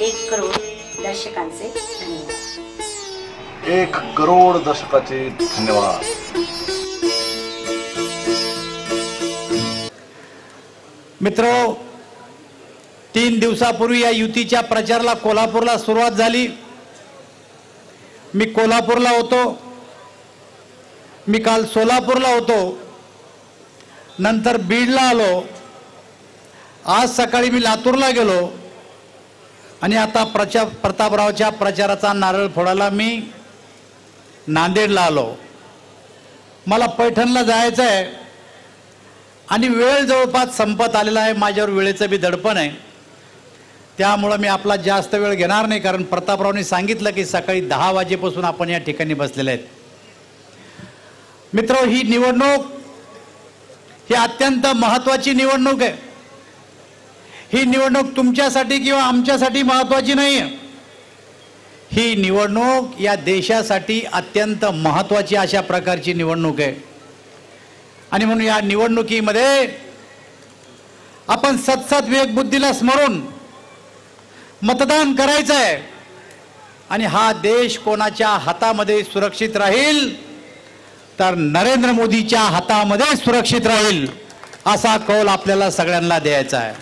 एक करोड दर्शकांचे धन्यवाद. एक करोड दशकाचे धन्यवाद. मित्र तीन दिवसापूर्वी या युतीच्या प्रचाराला कोल्हापूरला सुरुवात झाली. मी कोल्हापूरला होतो. मी काल सोलापूरला होतो. नंतर बीडला आलो. आज सकाळी मी लातूरला गेलो. आणि आता प्रचा प्रतापरावच्या प्रचाराचा नारळ फोडायला मी नांदेडला आलो. मला पैठणला जायचं आहे आणि वेळ जवळपास संपत आलेला आहे. माझ्यावर वेळेचं बी दडपण आहे. त्यामुळं मी आपला जास्त वेळ घेणार नाही कारण प्रतापरावने सांगितलं की सकाळी दहा वाजेपासून आपण या ठिकाणी बसलेले आहेत. मित्र ही निवडणूक ही अत्यंत महत्वाची निवडणूक आहे. ही निवडणूक तुमच्यासाठी किंवा आमच्यासाठी महत्वाची नाही आहे ही निवडणूक या देशासाठी अत्यंत महत्वाची अशा प्रकारची निवडणूक आहे. आणि म्हणून या निवडणुकीमध्ये आपण सतसत विवेकबुद्धीला स्मरून मतदान करायचं आहे आणि हा देश कोणाच्या हातामध्ये सुरक्षित राहील तर नरेंद्र मोदीच्या हातामध्ये सुरक्षित राहील असा कौल आपल्याला सगळ्यांना द्यायचा आहे.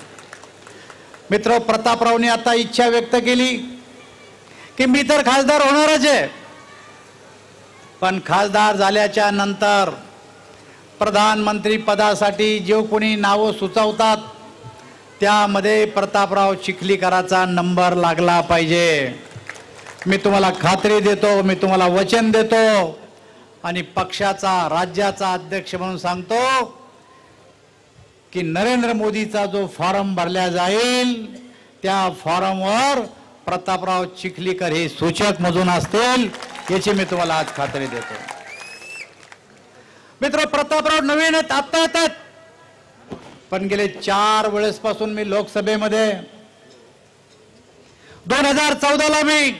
मित्र प्रतापरावने आता इच्छा व्यक्त केली की मी तर खासदार होणारच आहे. पण खासदार झाल्याच्यानंतर प्रधानमंत्री पदासाठी जे कोणी नावं सुचवतात त्यामध्ये प्रतापराव चिखलीकराचा नंबर लागला पाहिजे. मी तुम्हाला खात्री देतो मी तुम्हाला वचन देतो आणि पक्षाचा राज्याचा अध्यक्ष म्हणून सांगतो की नरेंद्र मोदीचा जो फॉर्म भरला जाईल त्या फॉर्मवर प्रतापराव चिखलीकर हे सूचक मजून असतील याची मी तुम्हाला आज खात्री देतो. मित्र प्रतापराव नवीन आहेत आत्ता येतात. पण गेले चार वेळेस पासून मी लोकसभेमध्ये. दोन हजार चौदाला मी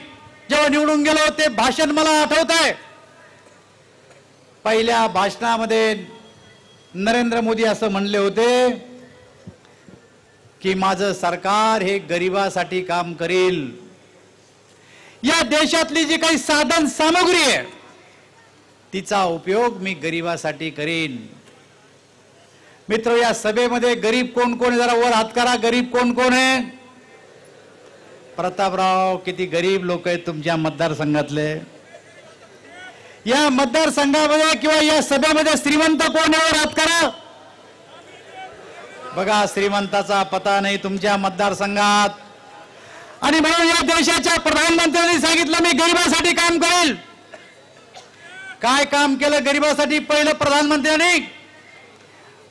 जेव्हा निवडून गेलो ते भाषण मला आठवत आहे पहिल्या भाषणामध्ये नरेंद्र मोदी असं म्हणले होते की माझं सरकार हे गरिबासाठी काम करेल. या देशातली जी काही साधन सामग्री आहे तिचा उपयोग मी गरिबासाठी करीन. मित्र या सभेमध्ये गरीब कोण कोण आहे? जरा वर हात करा गरीब कोण कोण आहे? प्रतापराव किती गरीब लोक आहेत तुमच्या मतदारसंघातले? या मतदारसंघामध्ये किंवा या सभेमध्ये श्रीमंत कोण आहे हो, वर हात करा. बघा श्रीमंताचा पता नाही तुमच्या मतदारसंघात. आणि म्हणून या देशाच्या प्रधानमंत्र्यांनी सांगितलं मी गरिबासाठी काम करेल. काय काम केलं गरिबासाठी? पहिलं प्रधानमंत्र्यांनी.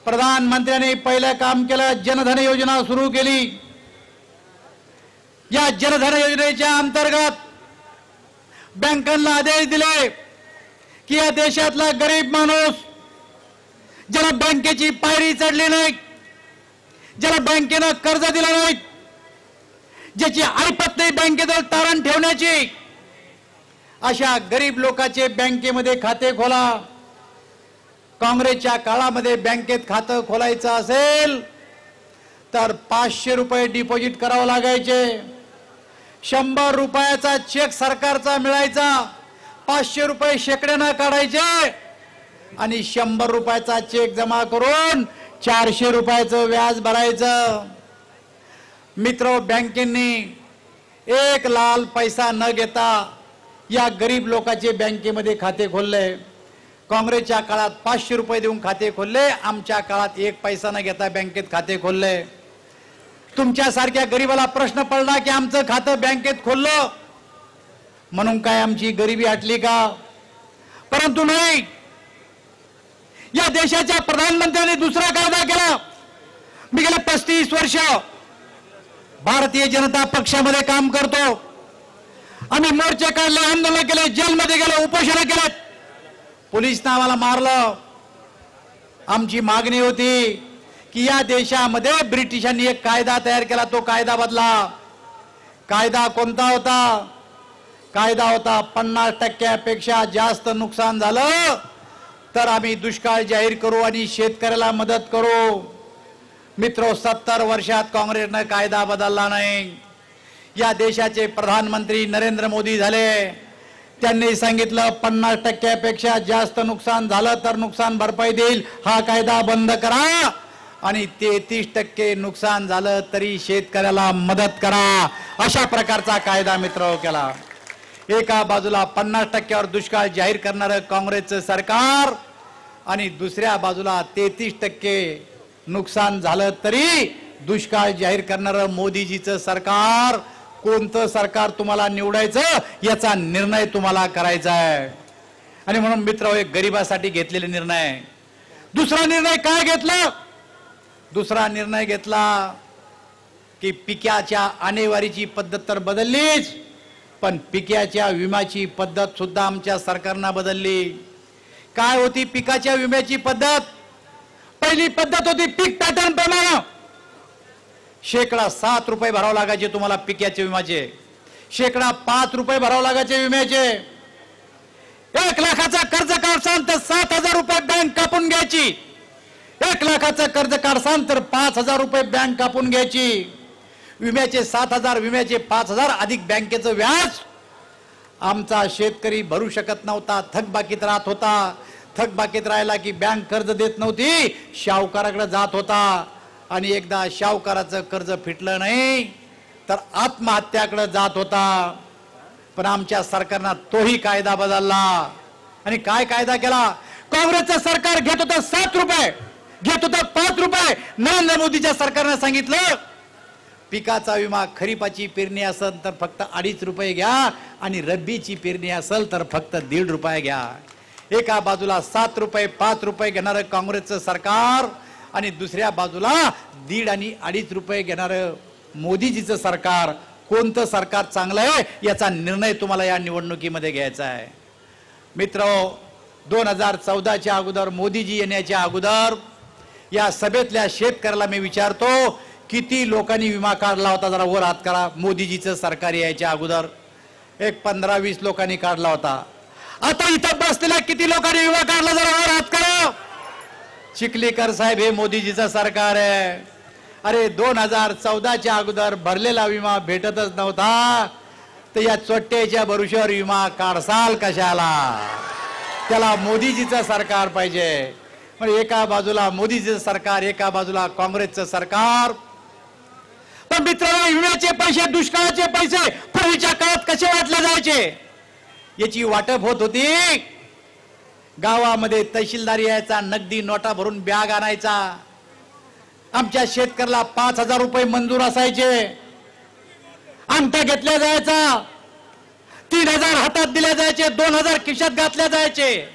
प्रधानमंत्र्यांनी पहिलं काम केलं जनधन योजना सुरू केली. या जनधन योजनेच्या अंतर्गत बँकांना आदेश दिले. की या देशातला गरीब माणूस ज्याला बँकेची पायरी चढली नाही ज्याला बँकेनं कर्ज दिलं नाही ज्याची ऐपत नाही बँकेजवळ तारण ठेवण्याची अशा गरीब लोकांचे बँकेमध्ये खाते खोला. काँग्रेसच्या काळामध्ये बँकेत खातं खोलायचं असेल तर पाचशे रुपये डिपॉझिट करावं लागायचे. शंभर रुपयाचा चेक सरकारचा मिळायचा. पाचशे रुपये शेकड्यानं काढायचे आणि शंभर रुपयाचा चेक जमा करून चारशे रुपयाचं व्याज भरायचं. मित्र बँकेंनी एक लाल पैसा न घेता या गरीब लोकांचे बँकेमध्ये खाते खोलले. काँग्रेसच्या काळात पाचशे रुपये देऊन खाते खोलले आमच्या काळात एक पैसा न घेता बँकेत खाते खोलले. तुमच्यासारख्या गरीबाला प्रश्न पडला की आमचं खातं बँकेत खोललं? म्हणून काय आमची गरिबी आटली का? परंतु नाही. या देशाच्या प्रधानमंत्र्यांनी दुसरा कायदा केला. मी गेले पस्तीस वर्ष भारतीय जनता पक्षामध्ये काम करतो. आम्ही मोर्चे काढले आंदोलन केले जेलमध्ये गेलो उपोषण केले पोलिसनं आम्हाला मारलं. आमची मागणी होती की या देशामध्ये ब्रिटिशांनी एक कायदा तयार केला तो कायदा बदला. कायदा कोणता होता? कायदा होता पन्नास टक्क्यापेक्षा जास्त नुकसान झालं तर आम्ही दुष्काळ जाहीर करू आणि शेतकऱ्याला मदत करू. मित्र सत्तर वर्षात काँग्रेसनं कायदा बदलला नाही. या देशाचे प्रधानमंत्री नरेंद्र मोदी झाले. त्यांनी सांगितलं पन्नास टक्क्यापेक्षा जास्त नुकसान झालं तर नुकसान भरपाई देईल. हा कायदा बंद करा आणि तेहतीस टक्के नुकसान झालं तरी शेतकऱ्याला मदत करा. अशा प्रकारचा कायदा मित्र केला. एका बाजूला पन्नास टक्क्यावर दुष्काळ जाहीर करणारं काँग्रेसचं सरकार आणि दुसऱ्या बाजूला तेहतीस टक्के नुकसान झालं तरी दुष्काळ जाहीर करणारं मोदीजीचं सरकार कोणतं सरकार तुम्हाला निवडायचं याचा निर्णय तुम्हाला करायचा आहे. आणि म्हणून मित्र हो, एक गरिबासाठी घेतलेले निर्णय. दुसरा निर्णय काय घेतला? दुसरा निर्णय घेतला की पिक्याच्या आणेवारीची पद्धत तर बदललीच. पण पिक्याच्या विम्याची पद्धत सुद्धा आमच्या सरकारनं बदलली. काय होती पिकाच्या विम्याची पद्धत? पहिली पद्धत होती पीक पॅटर्न प्रमाणे. शेकडा सात रुपये भरावं लागायचे तुम्हाला पिक्याचे विम्याचे. शेकडा पाच रुपये भरावं लागायचे विम्याचे. एक लाखाचा कर्ज काढसान तर सात हजार रुपये बँक कापून घ्यायची. एक लाखाचं कर्ज काढसान तर पाच हजार रुपये बँक कापून घ्यायची. विम्याचे सात हजार विम्याचे पाच हजार अधिक बँकेचं व्याज. आमचा शेतकरी भरू शकत नव्हता थकबाकीत राहत होता. थकबाकीत राहिला की बँक कर्ज देत नव्हती शाहूकाराकडे जात होता. आणि एकदा शाहूकाराचं कर्ज फिटलं नाही तर आत्महत्याकडे जात होता. पण आमच्या सरकारनं तोही कायदा बदलला. आणि काय कायदा केला? काँग्रेसचं सरकार घेत होतं सात रुपये घेत होतं पाच रुपये. नरेंद्र मोदीच्या सरकारनं सांगितलं पिकाचा विमा खरीपाची पेरणी असेल तर फक्त अडीच रुपये घ्या आणि रब्बीची पेरणी असेल तर फक्त दीड रुपये घ्या. एका बाजूला सात रुपये पाच रुपये घेणारं काँग्रेसचं सरकार आणि दुसऱ्या बाजूला दीड आणि अडीच रुपये घेणारं मोदीजीचं सरकार. कोणतं सरकार चांगलं आहे याचा निर्णय तुम्हाला या निवडणुकीमध्ये घ्यायचा आहे. मित्र दोन हजार चौदाच्या अगोदर मोदीजी येण्याच्या अगोदर या सभेतल्या शेतकऱ्याला मी विचारतो किती लोकांनी विमा काढला होता? जरा वर हात करा. मोदीजीचं सरकार यायच्या अगोदर एक पंधरा वीस लोकांनी काढला होता. आता इथं बसलेल्या किती लोकांनी विमा काढला? जरा वर हात करा. चिखलीकर साहेब हे मोदीजीचं सरकार आहे. अरे दोन हजार चौदाच्या अगोदर भरलेला विमा भेटतच नव्हता. तर या चोट्ट्याच्या भरुशावर विमा काढसाल कशाला? त्याला मोदीजीचं सरकार पाहिजे. म्हणजे एका बाजूला मोदीजीचं सरकार एका बाजूला काँग्रेसचं सरकार. पण मित्रांनो विम्याचे पैसे दुष्काळाचे पैसे पूर्वीच्या काळात कसे वाटले जायचे? याची वाटप होत होती. गावामध्ये तहसीलदार यायचा नगदी नोटा भरून बॅग आणायचा. आमच्या शेतकऱ्याला पाच हजार रुपये मंजूर असायचे. आमटा घेतल्या जायचा. तीन हजार हातात दिल्या जायचे दोन हजार खिशात घातल्या जायचे.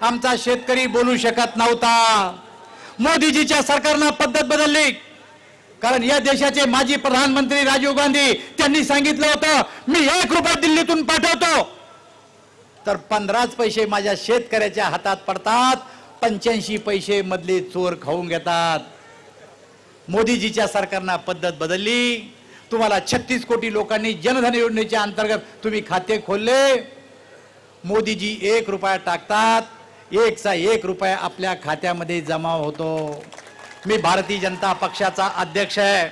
आमचा शेतकरी बोलू शकत नव्हता. मोदीजीच्या सरकारनं पद्धत बदलली. कारण या देशाचे माजी प्रधानमंत्री राजीव गांधी त्यांनी सांगितलं होतं मी एक रुपया दिल्लीतून पाठवतो. तर पंधराच पैसे माझ्या शेतकऱ्याच्या हातात पडतात पंच्याऐंशी पैसे मधले चोर खाऊन घेतात. मोदीजीच्या सरकारनं पद्धत बदलली. तुम्हाला छत्तीस कोटी लोकांनी जनधन योजनेच्या अंतर्गत तुम्ही खाते खोलले. मोदीजी एक रुपया टाकतात एकचा एक रुपया आपल्या खात्यामध्ये जमा होतो. मी भारतीय जनता पक्षाचा अध्यक्ष आहे.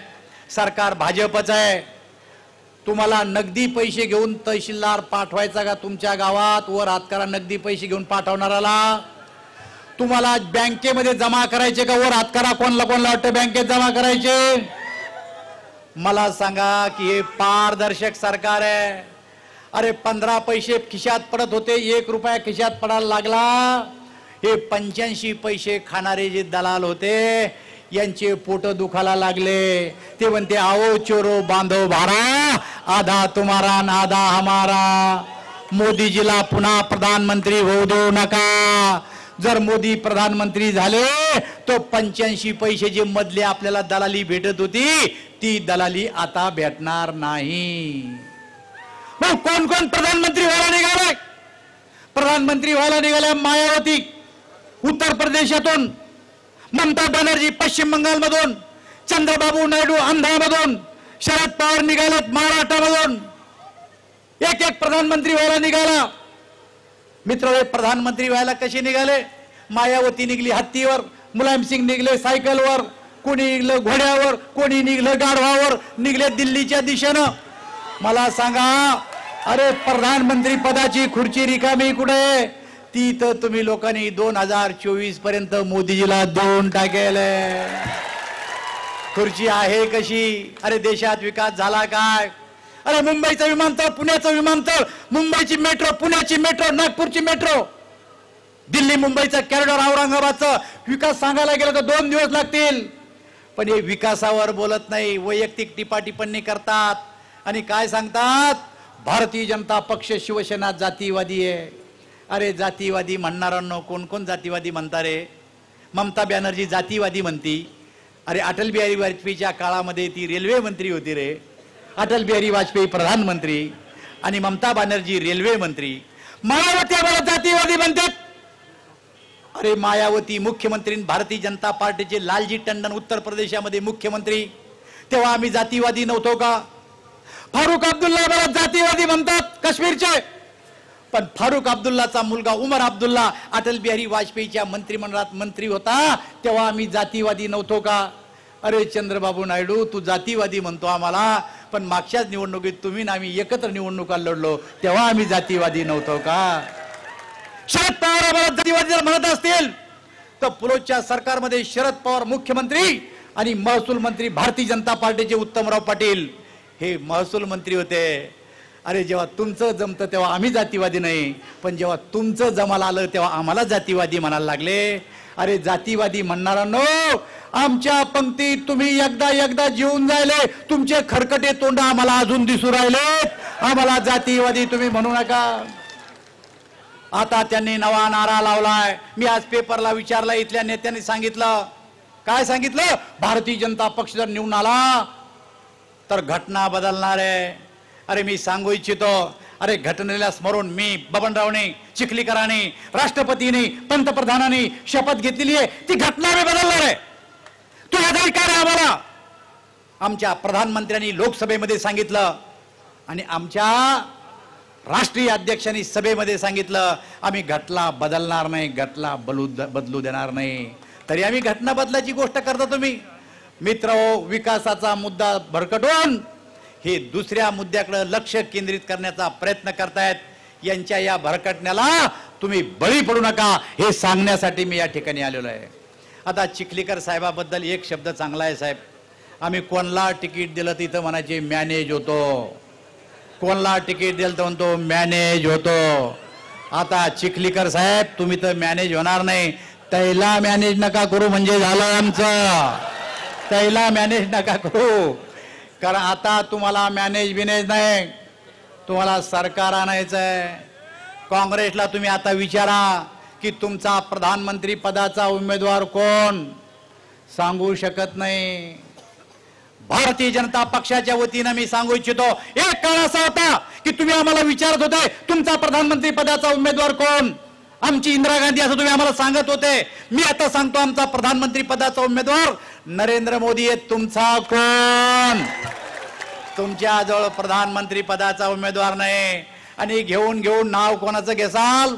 सरकार भाजपचं आहे. तुम्हाला नगदी पैसे घेऊन तहसीलदार पाठवायचा का तुमच्या गावात? वर हात करा नगदी पैसे घेऊन पाठवणाराला तुम्हाला बँकेमध्ये जमा करायचे का? वर हात करा कोणला कोणला वाटतं बँकेत जमा करायचे? मला सांगा की हे पारदर्शक सरकार आहे. अरे पंधरा पैसे खिशात पडत होते. एक रुपया खिशात पडायला लागला. हे पंच्याऐंशी पैसे खाणारे जे दलाल होते यांचे पोट दुखायला लागले. ते म्हणते आओ चोरो बांधव भारा आधा तुम्हारा न आधा हमारा. मोदीजीला पुन्हा प्रधानमंत्री होऊ देऊ नका. जर मोदी प्रधानमंत्री झाले तो पंच्याऐंशी पैसे जे मधले आपल्याला दलाली भेटत होती ती दलाली आता भेटणार नाही. मग कोण कोण प्रधानमंत्री व्हायला निघालाय प्रधानमंत्री व्हायला निघाल्या मायावती. उत्तर प्रदेशातून ममता बॅनर्जी पश्चिम बंगालमधून चंद्रबाबू नायडू आंध्रामधून शरद पवार निघालेत महाराष्ट्रामधून. एक एक प्रधानमंत्री व्हायला निघाला. मित्र हे प्रधानमंत्री व्हायला कसे निघाले? मायावती निघली हत्तीवर मुलायम सिंग निघले सायकलवर कोणी निघलं घोड्यावर कोणी निघलं गाढवावर निघले दिल्लीच्या दिशेनं. मला सांगा अरे प्रधानमंत्री पदाची खुर्ची रिकामी कुठे ती तर तुम्ही लोकांनी दोन हजार चोवीसपर्यंत मोदीजीला देऊन टाकेल. खुर्ची आहे कशी? अरे देशात विकास झाला काय? अरे मुंबईचं विमानतळ पुण्याचं विमानतळ मुंबईची मेट्रो पुण्याची मेट्रो नागपूरची मेट्रो. दिल्ली मुंबईचं कॅरिडॉर औरंगाबादचं. विकास सांगायला गेलं तर दोन दिवस लागतील. पण हे विकासावर बोलत नाही वैयक्तिक टिपाटिपणी करतात. आणि काय सांगतात? भारतीय जनता पक्ष शिवसेना जातीवादी आहे. अरे जातीवादी म्हणणारांनो कोण कोण जातीवादी म्हणता रे ममता बॅनर्जी जातीवादी म्हणती. अरे अटल बिहारी वाजपेयीच्या काळामध्ये ती रेल्वे मंत्री होती रे. अटल बिहारी वाजपेयी प्रधानमंत्री आणि ममता बॅनर्जी रेल्वे मंत्री. मायावती आम्हाला जातीवादी म्हणतात. अरे मायावती मुख्यमंत्री भारतीय जनता पार्टीचे लालजी टंडन उत्तर प्रदेशामध्ये मुख्यमंत्री. तेव्हा आम्ही जातीवादी नव्हतो का? फारुख अब्दुल्ला मला जातीवादी म्हणतात काश्मीरचे. पण फारुख अब्दुल्लाचा मुलगा उमर अब्दुल्ला अटल बिहारी वाजपेयीच्या मंत्रिमंडळात मंत्री होता. तेव्हा आम्ही जातीवादी नव्हतो का? अरे चंद्रबाबू नायडू तू जातीवादी म्हणतो आम्हाला. पण मागच्याच निवडणुकीत तुम्ही आम्ही एकत्र निवडणुका लढलो. तेव्हा आम्ही जातीवादी नव्हतो का? शरद पवार आम्हाला जातीवादी जर म्हणत असतील. तर पुलोच्या सरकारमध्ये शरद पवार मुख्यमंत्री आणि महसूल मंत्री भारतीय जनता पार्टीचे उत्तमराव पाटील. हे महसूल मंत्री होते. अरे जेव्हा तुमचं जमतं तेव्हा आम्ही जातीवादी नाही. पण जेव्हा तुमचं जमाला आलं तेव्हा आम्हाला जातीवादी म्हणायला लागले. अरे जातीवादी म्हणणारांनो आमच्या पंक्तीत तुम्ही एकदा एकदा जीवन जायले तुमचे खरकटे तोंड आम्हाला अजून दिसू राहिले आम्हाला जातीवादी तुम्ही म्हणू नका. आता त्यांनी नवा नारा लावलाय. मी आज पेपरला विचारला इथल्या नेत्यांनी सांगितलं. काय सांगितलं? भारतीय जनता पक्ष जर निवडून आला तर घटना बदलणार आहे. अरे मी सांगू इच्छितो अरे घटनेला स्मरून मी बबनरावने चिखलीकरांनी राष्ट्रपतीने पंतप्रधानांनी शपथ घेतलेली आहे. ती घटना मी बदलणार आहे. तू अधिकार आहे आम्हाला? आमच्या प्रधानमंत्र्यांनी लोकसभेमध्ये सांगितलं आणि आमच्या राष्ट्रीय अध्यक्षांनी सभेमध्ये सांगितलं आम्ही घटना बदलणार नाही घटना बलू बदलू देणार नाही. तरी आम्ही घटना बदलाची गोष्ट करतो तुम्ही. मित्र हो, विकासाचा मुद्दा भरकटून हे दुसऱ्या मुद्द्याकडे लक्ष केंद्रित करण्याचा प्रयत्न करतायत. यांच्या या भरकटण्याला तुम्ही बळी पडू नका हे सांगण्यासाठी मी या ठिकाणी आलेलो आहे. आता चिखलीकर साहेबाबद्दल एक शब्द चांगला आहे साहेब. आम्ही कोणला तिकीट दिलं तिथं म्हणायचे मॅनेज होतो. कोणला तिकीट दिलं तर म्हणतो मॅनेज होतो. आता चिखलीकर साहेब तुम्ही तर मॅनेज होणार नाही. तैला मॅनेज नका करू म्हणजे झालं आमचं. तैला मॅनेज नका करू. कारण आता तुम्हाला मॅनेज बिनेज नाही. तुम्हाला सरकार आणायचं आहे काँग्रेसला तुम्ही आता विचारा की तुमचा प्रधानमंत्री पदाचा उमेदवार कोण? सांगू शकत नाही. भारतीय जनता पक्षाच्या वतीनं मी सांगू इच्छितो एक काळ असा होता की तुम्ही आम्हाला विचारत होते तुमचा प्रधानमंत्री पदाचा उमेदवार कोण? आमची इंदिरा गांधी असं तुम्ही आम्हाला सांगत होते. मी आता सांगतो आमचा प्रधानमंत्री पदाचा उमेदवार नरेंद्र मोदी आहे तुमचा कोण? तुमच्या जवळ प्रधानमंत्री पदाचा उमेदवार नाही. आणि घेऊन घेऊन नाव कोणाचं घेसाल?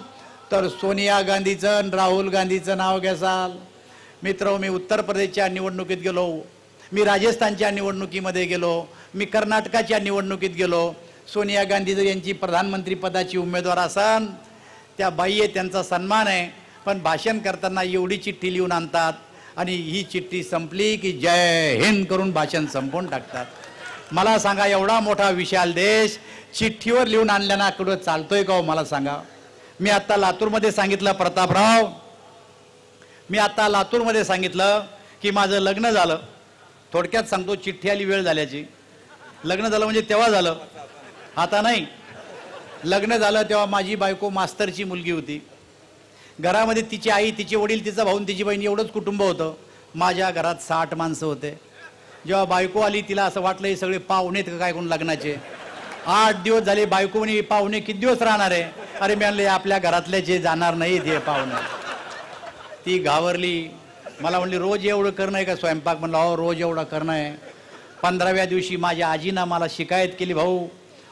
तर सोनिया गांधीचं आणि राहुल गांधीचं नाव घेसाल. मित्र मी उत्तर प्रदेशच्या निवडणुकीत गेलो. मी राजस्थानच्या निवडणुकीमध्ये गेलो. मी कर्नाटकाच्या निवडणुकीत गेलो. सोनिया गांधी जर यांची प्रधानमंत्री पदाची उमेदवार असन त्या बाई आहे त्यांचा सन्मान आहे. पण भाषण करताना एवढी चिठ्ठी लिहून आणतात. आणि ही चिठ्ठी संपली की जय हिंद करून भाषण संपवून टाकतात. मला सांगा एवढा मोठा विशाल देश चिठ्ठीवर लिहून आणल्याना कुठं चालतोय का हो? मला सांगा. मी आता लातूरमध्ये सांगितलं प्रतापराव. मी आता लातूरमध्ये सांगितलं की माझं लग्न झालं. थोडक्यात सांगतो चिठ्ठी आली वेळ झाल्याची. लग्न झालं म्हणजे तेव्हा झालं. आता नाही. लग्न झालं तेव्हा माझी बायको मास्तरची मुलगी होती. घरामध्ये तिची आई तिचे वडील तिचा भाऊ तिची बहीण एवढंच कुटुंब होतं. माझ्या घरात साठ माणसं होते. जेव्हा बायको आली तिला असं वाटलं हे सगळे पाहुणे काय कोण लग्नाचे? आठ दिवस झाले बायको म्हणे पाहुणे किती दिवस राहणार आहे? अरे मी म्हणले आपल्या घरातले जे जाणार नाही ते पाहुणे. ती घाबरली. मला म्हणली रोज एवढं करणं आहे का स्वयंपाक? म्हणलं हो रोज एवढं करणं आहे. पंधराव्या दिवशी माझ्या आजीनं मला शिकायत केली भाऊ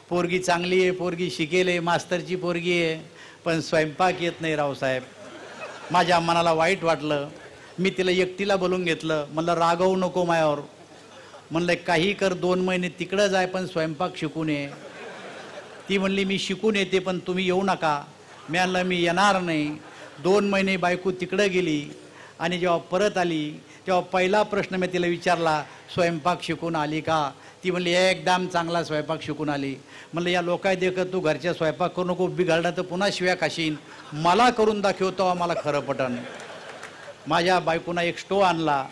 पोरगी चांगली आहे पोरगी शिकेल आहे मास्तरची पोरगी आहे. पण स्वयंपाक येत नाही रावसाहेब माझ्या मनाला वाईट वाटलं. मी तिला एकटीला बोलून घेतलं. म्हणलं रागवू नको मायावर. म्हणलं काही कर दोन महिने तिकडं जाय पण स्वयंपाक शिकून ये. ती म्हणली मी शिकून येते पण तुम्ही येऊ नका. मी आणलं मी येणार नाही. दोन महिने बायको तिकडं गेली. आणि जेव्हा परत आली तेव्हा पहिला प्रश्न मी तिला विचारला स्वयंपाक शिकून आली का? ती म्हणली एकदम चांगला स्वयंपाक शिकून आली. म्हणलं या लोकाय देखत तू घरच्या स्वयंपाक करू नको बिघडला तर पुन्हा शिव्या खाशीन. मला करून दाखवतो मला खरं पटन. माझ्या बायकोना एक स्टो आणला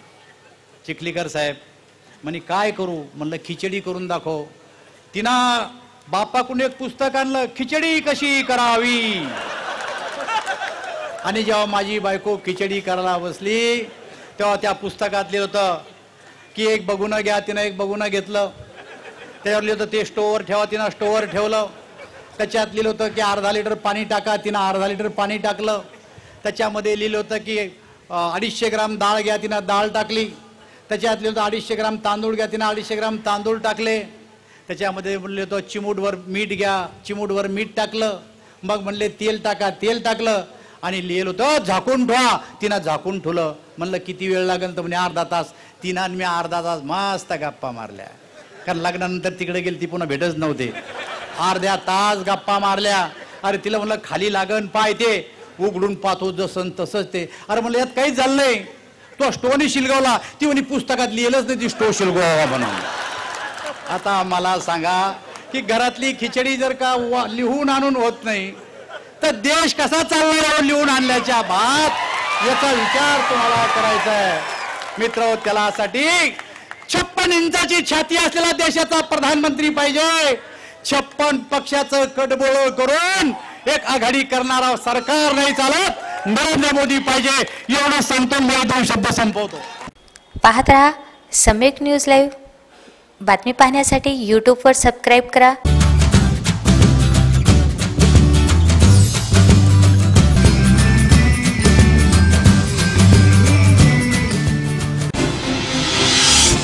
चिखलीकर साहेब. म्हणे काय करू? म्हणलं खिचडी करून दाखव. तिनं बापाकडून एक पुस्तक आणलं खिचडी कशी करावी? आणि जेव्हा माझी बायको खिचडी करायला बसली तेव्हा त्या पुस्तकात लिहिलं होतं की एक बघून घ्या तिनं एक बघून घेतलं. त्याच्यावर लिहिलं होतं ते स्टोवर ठेवा तिनं स्टोवर ठेवलं. त्याच्यात लिहिलं होतं की अर्धा लिटर पाणी टाका तिनं अर्धा लिटर पाणी टाकलं. त्याच्यामध्ये लिहिलं होतं की अडीचशे ग्राम डाळ घ्या तिनं डाळ टाकली. त्याच्यात लिहिलं होतं अडीचशे ग्राम तांदूळ घ्या तिनं अडीचशे ग्राम तांदूळ टाकले. त्याच्यामध्ये म्हणले होतं चिमूटवर मीठ घ्या चिमूटवर मीठ टाकलं. मग म्हणले तेल टाका तेल टाकलं. आणि लिहिलं होतं झाकून ठेवा. तिनं झाकून ठेवलं. म्हणलं किती वेळ लागेल? तर म्हणे अर्धा तास. तिनं आणि मी अर्धा तास मस्त गप्पा मारल्या. कारण लग्नानंतर तिकडे गेली ती पुन्हा भेटच नव्हते. अर्ध्या तास गप्पा मारल्या. अरे तिला म्हणलं खाली लागन पाय ते. उघडून पाहतो जसं तसंच ते. अरे म्हणलं यात काहीच झालं नाही. तो स्टोनी शिलगावला. ती म्हणे पुस्तकात लिहिलंच नाही ती स्टो शिलगावा म्हणून. आता मला सांगा की घरातली खिचडी जर का लिहून आणून होत नाही तर देश कसा चालणार लिहून आणल्याच्या भात याचा विचार तुम्हाला करायचा आहे. मित्र त्यालासाठी छप्पन इंचाची छाती असलेला देशाचा प्रधानमंत्री पाहिजे. छप्पन पक्षाचं कडबोळ करून एक आघाडी करणारा सरकार नाही चालत. नरेंद्र मोदी पाहिजे. एवढं सांगतो मी दोन शब्द संपवतो. पाहत राहा सम्यक न्यूज लाईव्ह. बातमी पाहण्यासाठी यूट्यूबवर सबस्क्राईब करा.